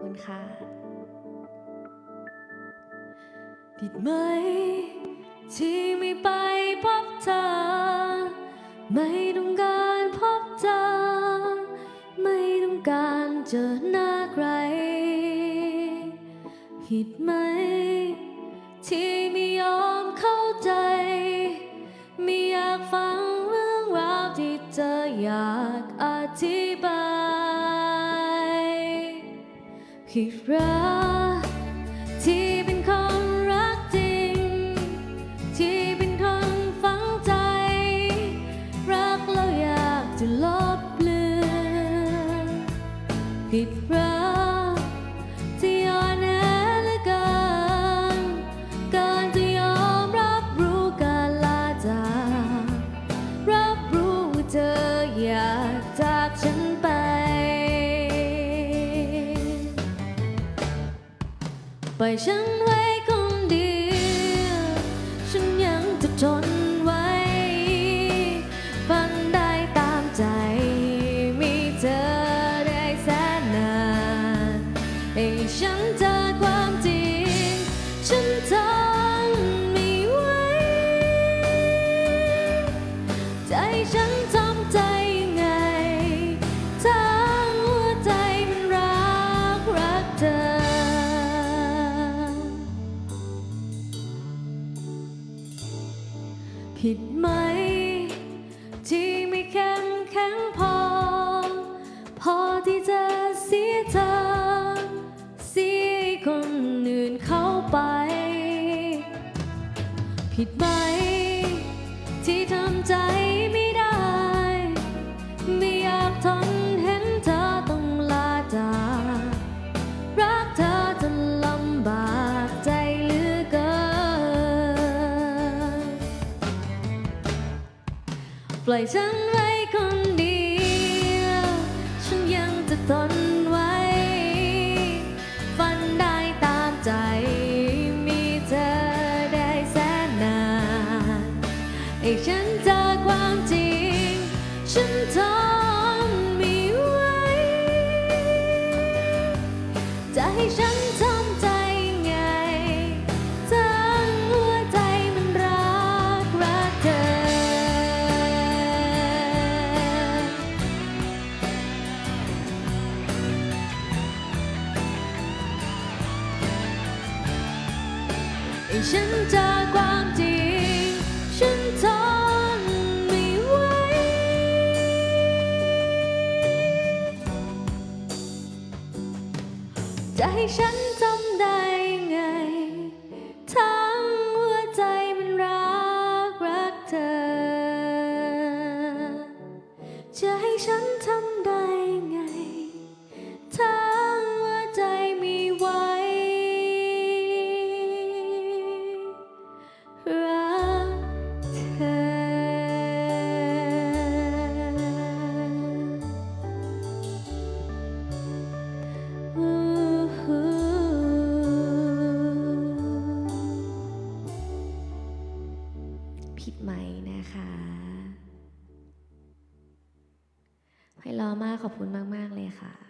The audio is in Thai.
คุณค่ะ ผิดไหม ที่ไม่ไปพบเธอ ไม่ต้องการพบเธอ ไม่ต้องการเจอหน้าใคร ผิดไหม ที่ไม่ยอมเข้าใจ ไม่อยากฟังเรื่องราวที่เธออยากอธิบาย ผิดรักที่เป็นคนรักจริง ที่เป็นคนฝังใจ รักแล้วอยากจะลบเลือนผิดรัก ปล่อยฉันไว้คนเดียว ฉันยังจะทน ผิดไหม ที่ไม่แข็งแข็งพอ พอที่จะเสียเธอเสียคนอื่นเข้าไป ผิดไหม ปล่อยฉันไว้คนเดียว ฉันยังจะทน ให้ฉันเจอความจริง ฉันทนไม่ไหว จะให้ฉันทำได้ไง ทั้งหัวใจมันรักรักเธอ จะให้ฉัน คิดไหมนะคะ ไพเราะมากขอบคุณมาก ๆ เลยค่ะ